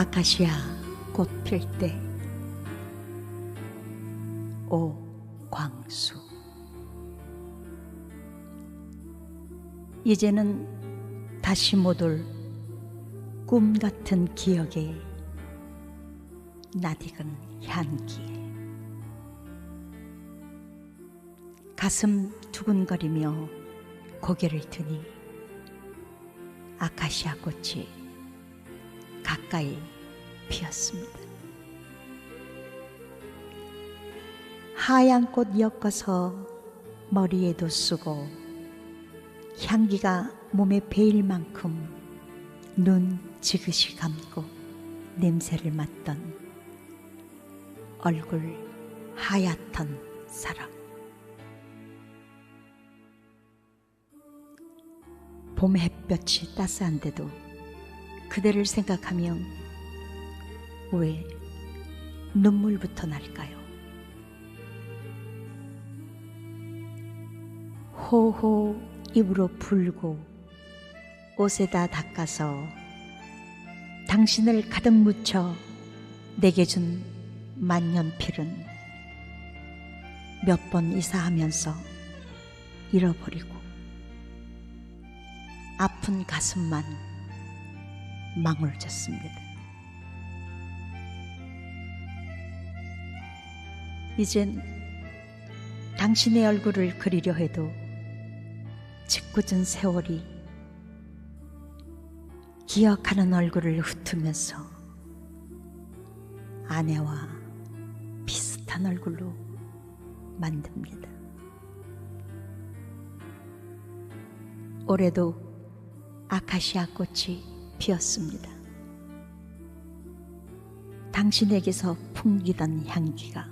아카시아 꽃 필 때. 오 광수. 이제는 다시 못 올 꿈 같은 기억에 낯익은 향기에. 가슴 두근거리며 고개를 드니 아카시아 꽃이 가까이 피었습니다. 하얀 꽃 엮어서 머리에도 쓰고 향기가 몸에 배일 만큼 눈 지그시 감고 냄새를 맡던 얼굴 하얗던 사람. 봄 햇볕이 따스한데도 그대를 생각하면 왜 눈물부터 날까요? 호호 입으로 불고 옷에다 닦아서 당신을 가득 묻혀 내게 준 만년필은 몇 번 이사하면서 잃어버리고 아픈 가슴만 망울졌습니다. 이젠 당신의 얼굴을 그리려 해도 짓궂은 세월이 기억하는 얼굴을 흩으면서 아내와 비슷한 얼굴로 만듭니다. 올해도 아카시아 꽃이 피었습니다. 당신에게서 풍기던 향기가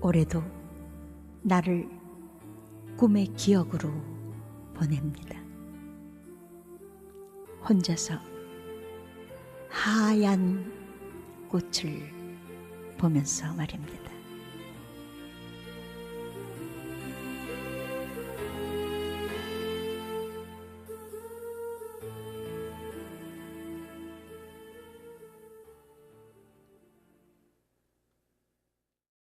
올해도 나를 꿈의 기억으로 보냅니다. 혼자서 하얀 꽃을 보면서 말입니다.